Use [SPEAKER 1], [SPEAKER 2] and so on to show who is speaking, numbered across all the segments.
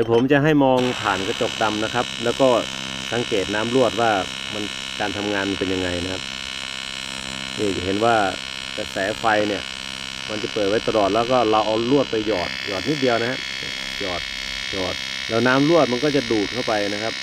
[SPEAKER 1] เดี๋ยวผมจะให้มองผ่านกระจกดำนะครับ แล้วก็สังเกตน้ำรวดว่ามันการทำงานเป็นยังไงนะครับนี่จะเห็นว่ากระแสไฟเนี่ย มันจะเปิดไว้ตลอดแล้วก็เราเอาลวดไปหยอดหยอดนิดเดียวนะฮะหยอดหยอด แล้วน้ำลวดมันก็จะดูดเข้าไปนะครับ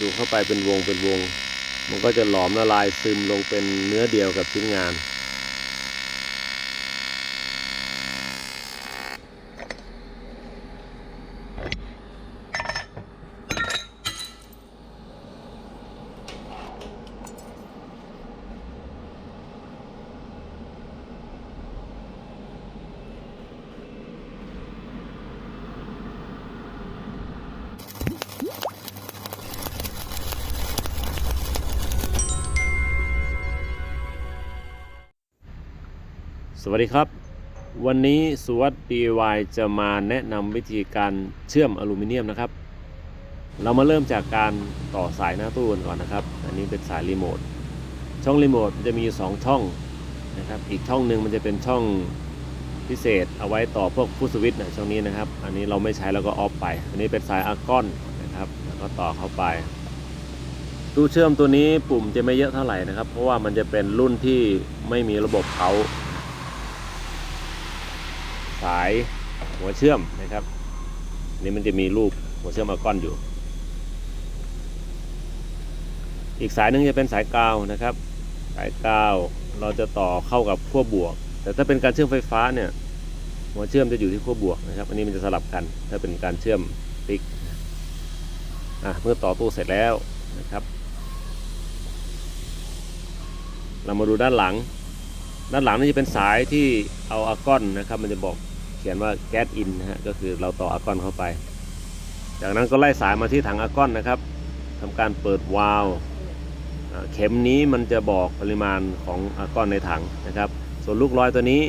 [SPEAKER 1] ดูดเข้าไปเป็นวงเป็นวง มันก็จะหลอมละลายซึมลงเป็นเนื้อเดียวกับชิ้นงาน สวัสดีครับ วันนี้สุวัสด์ DIY จะมาแนะนำวิธีการเชื่อมอลูมิเนียมนะครับ เรามาเริ่มจากการต่อสายหน้าตู้กันก่อนนะครับ อันนี้เป็นสายรีโมทช่องรีโมทมันจะมี 2 ช่องนะครับ อีกช่องหนึ่งมันจะเป็นช่องพิเศษเอาไว้ต่อพวกผู้สวิตช์นะช่องนี้นะครับ อันนี้เราไม่ใช้แล้วก็ออฟไป อันนี้เป็นสายอาร์กอนนะครับแล้วก็ต่อเข้าไป ตู้เชื่อมตัวนี้ปุ่มจะไม่เยอะเท่าไหร่นะครับ เพราะว่ามันจะเป็นรุ่นที่ไม่มีระบบเขา สายหัวเชื่อมนะครับ นี่มันจะมีรูปหัวเชื่อมอาร์กอนอยู่ อีกสายหนึงจะเป็นสายกาวนะครับ สายกาวเราจะต่อเข้ากับขั้วบวก แต่ถ้าเป็นการเชื่อมไฟฟ้าเนี่ยหัวเชื่อมจะอยู่ที่ขั้วบวกนะครับ อันนี้มันจะสลับกัน ถ้าเป็นการเชื่อมติ๊กอะเมื่อต่อตู้เสร็จแล้วนะครับ เรามาดูด้านหลัง ด้านหลังนี่จะเป็นสายที่เอาอาร์กอนนะครับ มันจะบอก ขียนว่าแก๊สอินนะฮะก็คือเราต่ออากอนเข้าไป จากนั้นก็ไล่สายมาที่ถังอากอนนะครับทำการเปิดวาล์วเข็มนี้มันจะบอกปริมาณของอากอนในถังนะครับ ส่วนลูกลอยตัวนี้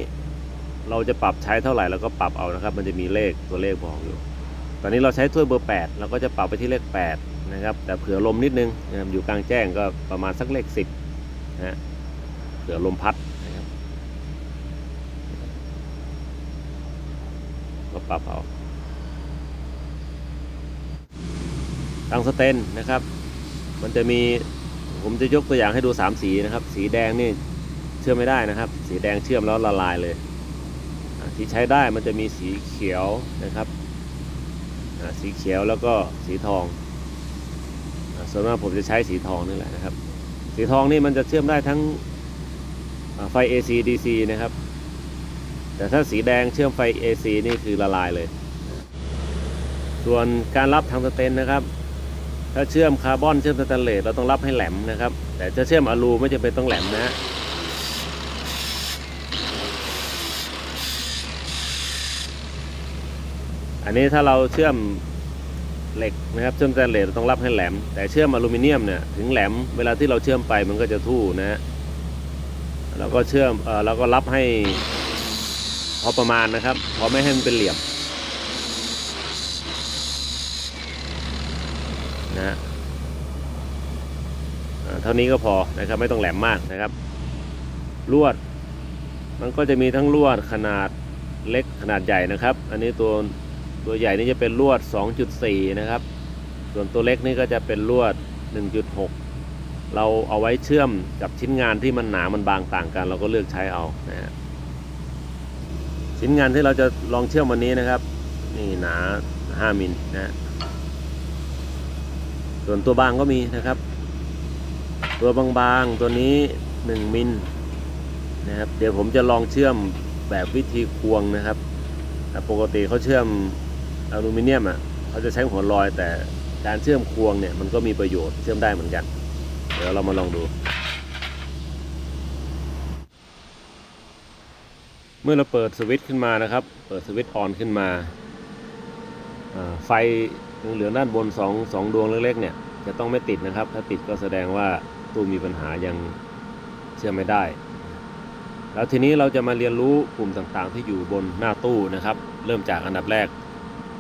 [SPEAKER 1] เราจะปรับใช้เท่าไหร่เราก็ปรับเอานะครับ มันจะมีเลขตัวเลขบอกอยู่ ตอนนี้เราใช้ถ้วยเบอร์ 8 เราก็จะปรับไปที่เลข 8 นะครับ แต่เผื่อลมนิดนึงนะครับอยู่กลางแจ้งก็ประมาณสักเลข 10นะฮะเผื่อลมพัดนะครับ ก็ ปรับเอาตังสเตนนะครับ มันจะมีผมจะยกตัวอย่างให้ดู 3 สีนะครับ สีแดงนี่เชื่อมไม่ได้นะครับ สีแดงเชื่อมแล้วละลายเลย ที่ใช้ได้มันจะมีสีเขียวนะครับสีเขียวแล้วก็สีทองส่วนมากผมจะใช้สีทองนี่แหละนะครับ สีทองนี่มันจะเชื่อมได้ทั้งไฟ AC DC นะครับ แต่ถ้าสีแดงเชื่อมไฟ AC นี่คือละลายเลย ส่วนการรับทางสเตนนะครับ ถ้าเชื่อมคาร์บอนเชื่อมสแตนเลสเราต้องรับให้แหลมนะครับ แต่ถ้าเชื่อมอลูไม่จำเป็นต้องแหลมนะฮะอันนี้ถ้าเราเชื่อมเหล็กนะครับเชื่อมสแตนเลสเราต้องรับให้แหลม แต่เชื่อมอลูมิเนียมเนี่ยถึงแหลมเวลาที่เราเชื่อมไปมันก็จะทู่นะฮะแล้วก็เชื่อมเออเราก็รับให้ พอประมาณนะครับ พอไม่ให้มันเป็นเหลี่ยมนะฮะเท่านี้ก็พอนะครับไม่ต้องแหลมมากนะครับ ลวด มันก็จะมีทั้งลวดขนาดเล็กขนาดใหญ่นะครับ อันนี้ตัวตัวใหญ่นี่จะเป็นลวด 2.4 นะครับ ส่วนตัวเล็กนี่ก็จะเป็นลวด 1.6 เราเอาไว้เชื่อมกับชิ้นงานที่มันหนามันบางต่างกัน เราก็เลือกใช้เอานะฮะ ชิ้นงานที่เราจะลองเชื่อมวันนี้นะครับ นี่หนา 5 มิลนะฮะส่วนตัวบางก็มีนะครับ ตัวบางๆตัวนี้ 1 มิลนะครับเดี๋ยวผมจะลองเชื่อมแบบวิธีควงนะครับปกติเขาเชื่อมอลูมิเนียมอะเขาจะใช้หัวลอยแต่การเชื่อมควงเนี่ยมันก็มีประโยชน์เชื่อมได้เหมือนกัน เดี๋ยวเรามาลองดู มื่อเราเปิดสวิตช์ขึ้นมานะครับ เปิดสวิตช์ออนขึ้นมา ไฟเหลืองด้านบน2 2ดวงเล็กๆเนี่ยจะต้องไม่ติดนะครับ ถ้าติดก็แสดงว่าตู้มีปัญหายังเชื่อมไม่ได้ แล้วทีนี้เราจะมาเรียนรู้ปุ่มต่างๆ ที่อยู่บนหน้าตู้นะครับ เริ่มจากอันดับแรก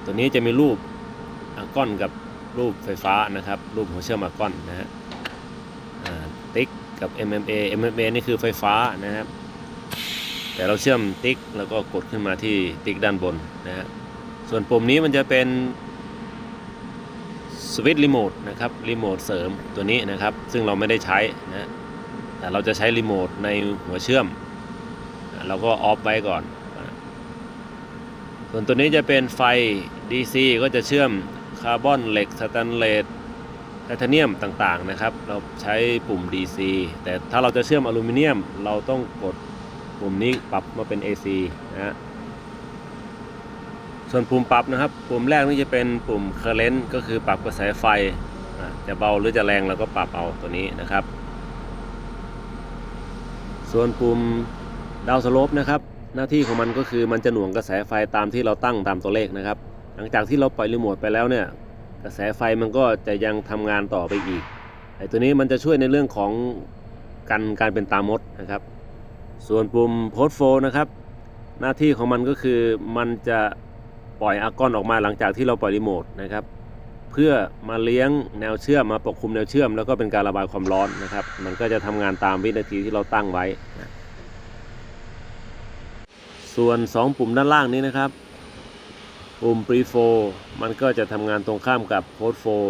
[SPEAKER 1] ตัวนี้จะมีรูปอาร์กอนกับรูปไฟฟ้านะครับ รูปหัวเชื่อมอาร์กอนนะฮะติ๊กกับ MMA MMA นี่คือไฟฟ้านะครับ แต่เราเชื่อมติ๊กแล้วก็กดขึ้นมาที่ติ๊กด้านบนนะฮะส่วนปุ่มนี้มันจะเป็นสวิตช์รีโมทนะครับรีโมทเสริมตัวนี้นะครับ ซึ่งเราไม่ได้ใช้นะแต่เราจะใช้รีโมทในหัวเชื่อม เราก็ออฟไว้ก่อน ส่วนตัวนี้จะเป็นไฟ DC ก็จะเชื่อมคาร์บอนเหล็กสแตนเลสไทเทเนียมต่างๆนะครับ เราใช้ปุ่ม DC แต่ถ้าเราจะเชื่อมอลูมิเนียม เราต้องกด ปุ่มนี้ปรับมาเป็น AC นะฮะส่วนปุ่มปรับนะครับ ปุ่มแรกนี่จะเป็นปุ่ม current ก็คือปรับกระแสไฟะจะเบาหรือจะแรงเราก็ปรับเอาตัวนี้นะครับ ส่วนปุ่มดาวสโลปนะครับ หน้าที่ของมันก็คือมันจะหน่วงกระแสไฟตามที่เราตั้งตามตัวเลขนะครับ หลังจากที่เราปล่อยรีโมทไปแล้วเนี่ย กระแสไฟมันก็จะยังทำงานต่อไปอีกไอ้ตัวนี้มันจะช่วยในเรื่องของกันการเป็นตามดนะครับ ส่วนปุ่มโพสโฟนะครับ หน้าที่ของมันก็คือมันจะปล่อยอาร์กอนออกมาหลังจากที่เราปล่อยรีโมทนะครับ เพื่อมาเลี้ยงแนวเชื่อมมาปกคลุมแนวเชื่อม แล้วก็เป็นการระบายความร้อนนะครับ มันก็จะทำงานตามวินาทีที่เราตั้งไว้นะส่วน 2 ปุ่มด้านล่างนี้นะครับ ปุ่ม pre f o มันก็จะทำงานตรงข้ามกับ post flow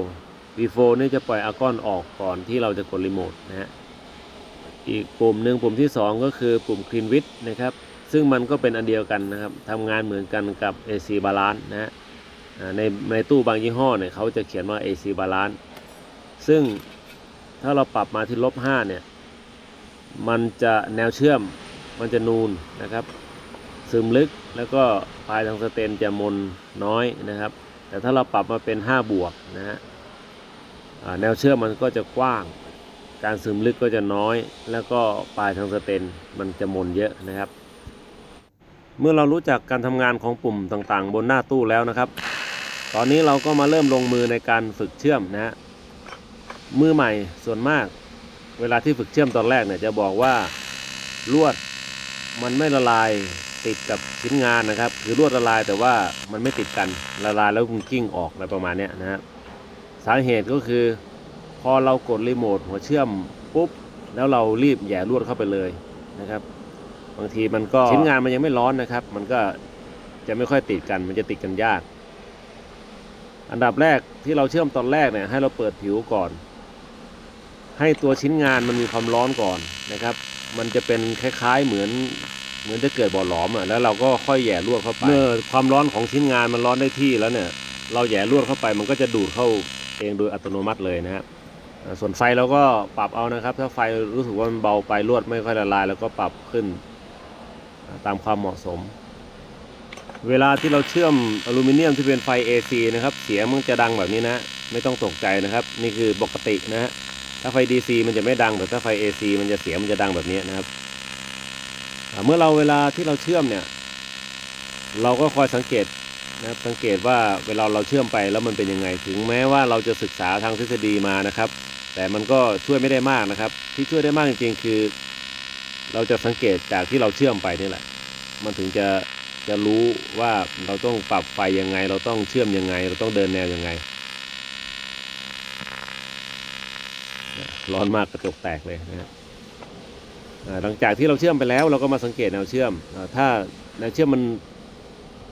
[SPEAKER 1] pre f o นี่จะปล่อยอาร์กอนออกก่อนที่เราจะกดรีโมทนะฮะ อีกปุ่มหนึ่งปุ่มที่ 2 ก็คือปุ่ม Clean w i t h นะครับ ซึ่งมันก็เป็นอันเดียวกันนะครับทำงานเหมือนกันกับ AC balance นะฮะในในตู้บางยี่ห้อเนี่ยเขาจะเขียนว่า AC balance ซึ่งถ้าเราปรับมาที่ลบ5เนี่ย มันจะแนวเชื่อมมันจะนูนนะครับ ซึมลึกแล้วก็ปลายทางสเตนจะมนน้อยนะครับ แต่ถ้าเราปรับมาเป็น 5 บวกนะฮะแนวเชื่อมมันก็จะกว้าง การซึมลึกก็จะน้อย แล้วก็ปลายทางสเตนมันจะมนเยอะนะครับ เมื่อเรารู้จักการทำงานของปุ่มต่างๆ บนหน้าตู้แล้วนะครับ ตอนนี้เราก็มาเริ่มลงมือในการฝึกเชื่อมนะฮะมือใหม่ส่วนมาก เวลาที่ฝึกเชื่อมตอนแรกเนี่ยจะบอกว่าลวดมันไม่ละลายติดกับชิ้นงานนะครับ คือลวดละลายแต่ว่ามันไม่ติดกันละลายแล้วมันกิ้งออกอะไรประมาณนี้นะฮะสาเหตุก็คือ อเรากดรีโมทหัวเชื่อมปุ๊บแล้วเรารีบแหย่ลวดเข้าไปเลยนะครับ บางทีมันก็ชิ้นงานมันยังไม่ร้อนนะครับ มันก็จะไม่ค่อยติดกันมันจะติดกันยาก อันดับแรกที่เราเชื่อมตอนแรกเนี่ยให้เราเปิดผิวก่อน ให้ตัวชิ้นงานมันมีความร้อนก่อนนะครับ มันจะเป็นคล้ายๆเหมือนเหมือนจะเกิดบ่อหลอมอะแล้วเราก็ค่อยแหย่ลวดเข้าไปเมื่อความร้อนของชิ้นงานมันร้อนได้ที่แล้วเนี่ย เราแหย่ลวดเข้าไปมันก็จะดูดเข้าเองโดยอัตโนมัติเลยนะครับอ่า ส่วนไฟเราก็ปรับเอานะครับ ถ้าไฟรู้สึกว่ามันเบาไปลวดไม่ค่อยละลายแล้วก็ปรับขึ้นตามความเหมาะสม เวลาที่เราเชื่อมอลูมิเนียมที่เป็นไฟ AC นะครับ เสียงมันจะดังแบบนี้นะ ไม่ต้องตกใจนะครับ นี่คือปกตินะฮะถ้าไฟ DC มันจะไม่ดังแต่ถ้าไฟ AC มันจะเสียงมันจะดังแบบนี้นะครับ เมื่อเราเวลาที่เราเชื่อมเนี่ย เราก็คอยสังเกตนะครับสังเกตว่าเวลาเราเชื่อมไปแล้วมันเป็นยังไงถึงแม้ว่าเราจะศึกษาทางทฤษฎีมานะครับ แต่มันก็ช่วยไม่ได้มากนะครับ ที่ช่วยได้มากจริงๆคือ เราจะสังเกตจากที่เราเชื่อมไปนี่แหละ มันถึงจะจะรู้ว่าเราต้องปรับไฟยังไง เราต้องเชื่อมยังไง เราต้องเดินแนวยังไง ร้อนมากกระจกแตกเลยนะครับหลังจากที่เราเชื่อมไปแล้ว เราก็มาสังเกตแนวเชื่อมอถ้าแนวเชื่อมมัน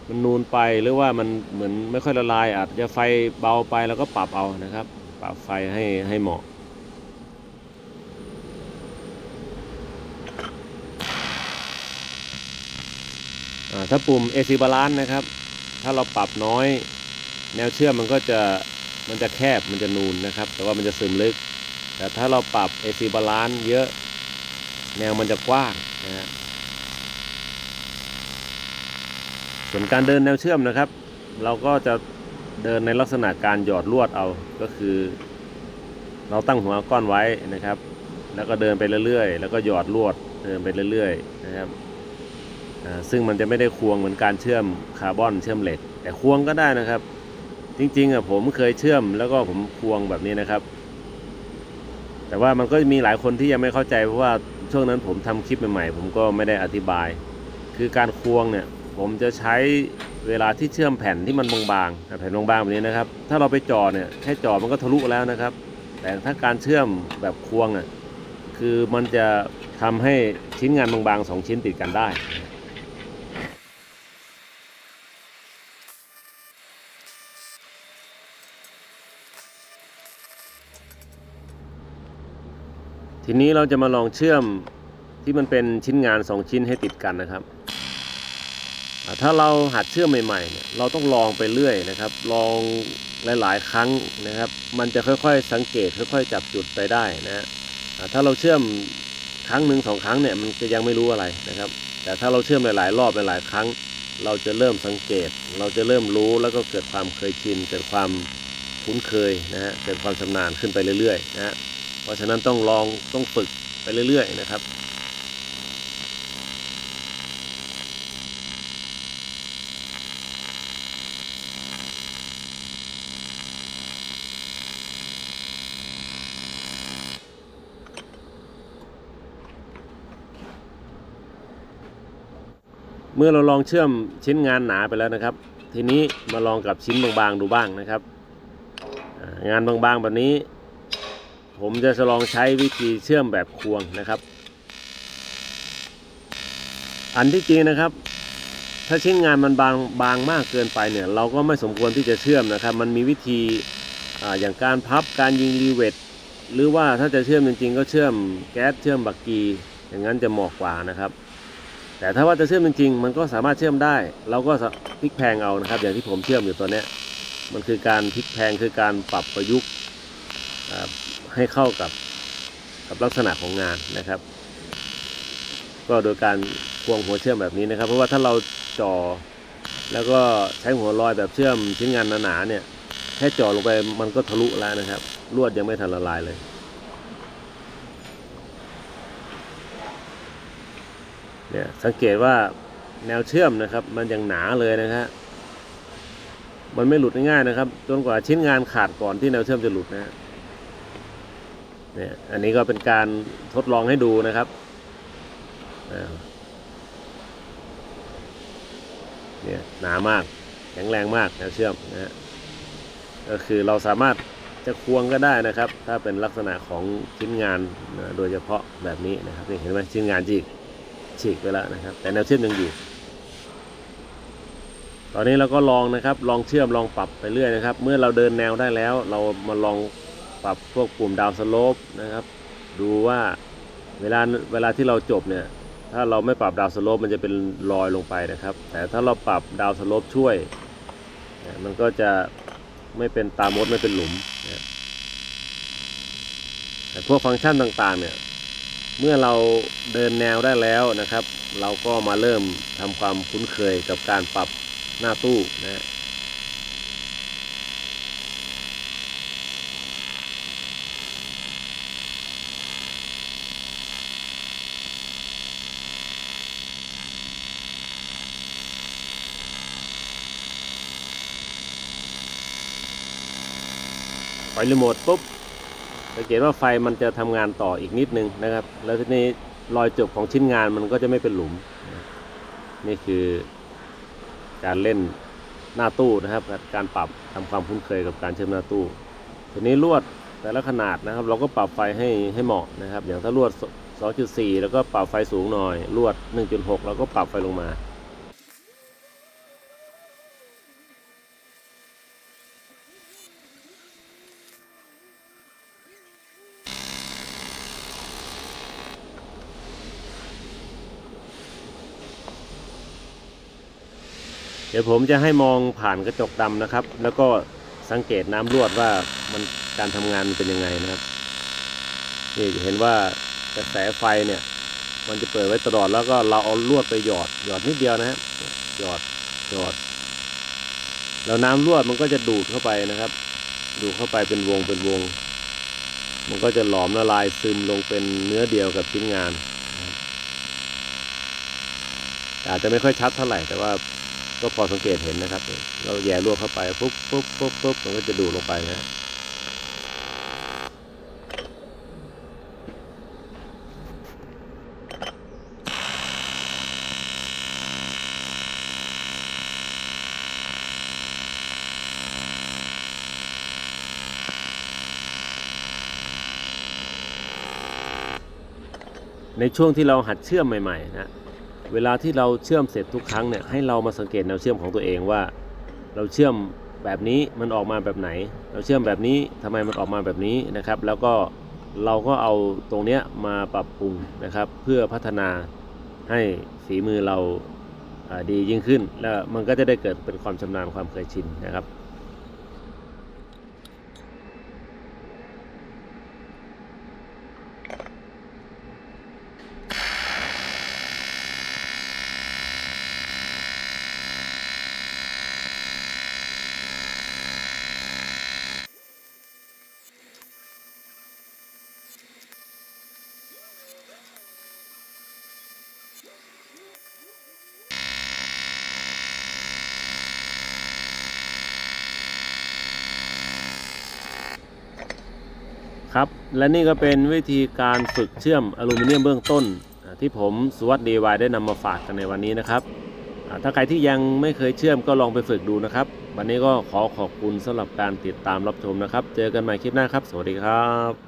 [SPEAKER 1] มันนูนไปหรือว่ามันเหมือนไม่ค่อยละลาย อาจจะไฟเบาไปแล้วก็ปรับเอานะครับ ปรับไฟให้ให้เหมาะ ถ้าปุ่ม AC balance นะครับ ถ้าเราปรับน้อย แนวเชื่อมมันก็จะมันจะแคบมันจะนูนนะครับ แต่ว่ามันจะซึมลึก แต่ถ้าเราปรับ AC balance เยอะแนวมันจะกว้างนะฮะส่วนการเดินแนวเชื่อมนะครับ เราก็จะเดินในลักษณะการหยอดลวดเอาก็คือ เราตั้งหัวก้อนไว้นะครับ แล้วก็เดินไปเรื่อยๆ แล้วก็หยอดลวดเดินไปเรื่อยๆ นะครับ ซึ่งมันจะไม่ได้ควงเหมือนการเชื่อมคาร์บอนเชื่อมเหล็ก แต่ควงก็ได้นะครับ จริงๆอะผมเคยเชื่อมแล้วก็ผมควงแบบนี้นะครับ แต่ว่ามันก็มีหลายคนที่ยังไม่เข้าใจเพราะว่าช่วงนั้นผมทำคลิปใหม่ๆ ผมก็ไม่ได้อธิบาย คือการควงเนี่ยผมจะใช้เวลาที่เชื่อมแผ่นที่มันบางๆแผ่นบางๆแบบนี้นะครับ ถ้าเราไปจ่อเนี่ยแค่จ่อมันก็ทะลุแล้วนะครับ แต่ถ้าการเชื่อมแบบควงอะคือมันจะทำให้ชิ้นงานบางๆสองชิ้นติดกันได้ ทีนี้เราจะมาลองเชื่อมที่มันเป็นชิ้นงานสองชิ้นให้ติดกันนะครับ ถ้าเราหัดเชื่อมใหม่ๆเนี่ยเราต้องลองไปเรื่อยนะครับ ลองหลายๆ ครั้งนะครับ มันจะค่อยๆ สังเกตค่อยๆ จับจุดไปได้นะฮะถ้าเราเชื่อมครั้งหนึ่งสองครั้งเนี่ยมันจะยังไม่รู้อะไรนะครับ แต่ถ้าเราเชื่อมหลายๆ รอบหลายๆครั้ง เราจะเริ่มสังเกต เราจะเริ่มรู้แล้วก็เกิดความเคยชิน เกิดความคุ้นเคยนะฮะเกิดความชำนาญขึ้นไปเรื่อยๆนะฮะ เพราะฉะนั้นต้องลองต้องฝึกไปเรื่อยๆนะครับเมื่อเราลองเชื่อมชิ้นงานหนาไปแล้วนะครับ ทีนี้มาลองกับชิ้นบางๆดูบ้างนะครับ งานบางๆแบบนี้ ผมจะลองใช้วิธีเชื่อมแบบควงนะครับ อันที่จริงนะครับ ถ้าชิ้นงานมันบางบางมากเกินไปเนี่ย เราก็ไม่สมควรที่จะเชื่อมนะครับ มันมีวิธีออย่างการพับการยิงรีเวทหรือว่าถ้าจะเชื่อมจริงๆ ก็เชื่อมแก๊สเชื่อมบักกี อย่างนั้นจะเหมาะกว่านะครับ แต่ถ้าว่าจะเชื่อมจริงๆ มันก็สามารถเชื่อมได้ เราก็พลิกแพงเอานะครับ อย่างที่ผมเชื่อมอยู่ตัวเนี้ยมันคือการพลิกแพงคือการปรับประยุกต์ ให้เข้ากับกับลักษณะของงานนะครับ ก็โดยการควงหัวเชื่อมแบบนี้นะครับ เพราะว่าถ้าเราจ่อแล้วก็ใช้หัวลอยแบบเชื่อมชิ้นงานหนาๆเนี่ยแค่จ่อลงไปมันก็ทะลุแล้วนะครับ ลวดยังไม่ทันละลายเลยเนี่ยสังเกตว่าแนวเชื่อมนะครับ มันยังหนาเลยนะฮะมันไม่หลุดง่ายๆนะครับ จนกว่าชิ้นงานขาดก่อนที่แนวเชื่อมจะหลุดนะฮะ เนี่ยอันนี้ก็เป็นการทดลองให้ดูนะครับเนี่ยหนามากแข็งแรงมากแนวเชื่อมนะฮะก็คือเราสามารถจะควงก็ได้นะครับ ถ้าเป็นลักษณะของชิ้นงานนะโดยเฉพาะแบบนี้นะครับนี่เห็นไหมชิ้นงานจีกฉีกไปแล้วนะครับ แต่แนวเชื่อมยังอยู่ ตอนนี้เราก็ลองนะครับ ลองเชื่อมลองปรับไปเรื่อยนะครับ เมื่อเราเดินแนวได้แล้ว เรามาลอง ปรับพวกปุ่มดาวสโลปนะครับ ดูว่าเวลาเวลาที่เราจบเนี่ยถ้าเราไม่ปรับดาวสโลปมันจะเป็นรอยลงไปนะครับ แต่ถ้าเราปรับดาวสโลปช่วย มันก็จะไม่เป็นตามดไม่เป็นหลุมนะแต่พวกฟังก์ชันต่างๆเนี่ยเมื่อเราเดินแนวได้แล้วนะครับ เราก็มาเริ่มทำความคุ้นเคยกับการปรับหน้าตู้นะ ปล่อยรีโมทปุ๊บสังเกตว่าไฟมันจะทำงานต่ออีกนิดนึงนะครับ แล้วทีนี้รอยจบของชิ้นงานมันก็จะไม่เป็นหลุม นี่คือการเล่นหน้าตู้นะครับ การปรับทำความคุ้นเคยกับการเชื่อมหน้าตู้ ทีนี้ลวดแต่ละขนาดนะครับ เราก็ปรับไฟให้ให้เหมาะนะครับ อย่างถ้าลวด 2.4 แล้วก็ปรับไฟสูงหน่อย ลวด 1.6 แล้วก็ปรับไฟลงมา ดี๋ยวผมจะให้มองผ่านกระจกดำนะครับ แล้วก็สังเกตน้ำรวดว่ามันการทำงานเป็นยังไงนะครับนี่เห็นว่ากระแสไฟเนี่ย มันจะเปิดไว้ตลอดแล้วก็เราเอาลวดไปหยอดหยอดนิดเดียวนะฮะหยอดหยอด แล้วน้ำรวดมันก็จะดูดเข้าไปนะครับ ดูดเข้าไปเป็นวงเป็นวง มันก็จะหลอมละลายซึมลงเป็นเนื้อเดียวกับชิ้นงาน อาจจะไม่ค่อยชัดเท่าไหร่แต่ว่า ก็พอสังเกตเห็นนะครับ เราแย่ลวดเข้าไปปุ๊บปุ๊บปุ๊บปุ๊บมันก็จะดูดลงไปนะในช่วงที่เราหัดเชื่อมใหม่ ๆ นะ เวลาที่เราเชื่อมเสร็จทุกครั้งเนี่ยให้เรามาสังเกตแนวเชื่อมของตัวเองว่า เราเชื่อมแบบนี้มันออกมาแบบไหน เราเชื่อมแบบนี้ทำไมมันออกมาแบบนี้นะครับ แล้วก็เราก็เอาตรงเนี้ยมาปรับปรุงนะครับ เพื่อพัฒนาให้ฝีมือเราอ่าดียิ่งขึ้น แล้วมันก็จะได้เกิดเป็นความชำนาญความเคยชินนะครับ และนี่ก็เป็นวิธีการฝึกเชื่อมอลูมิเนียมเบื้องต้น ที่ผมสวัสดีวายได้นำมาฝากกันในวันนี้นะครับ ถ้าใครที่ยังไม่เคยเชื่อมก็ลองไปฝึกดูนะครับ วันนี้ก็ขอขอบคุณสำหรับการติดตามรับชมนะครับ เจอกันใหม่คลิปหน้าครับ สวัสดีครับ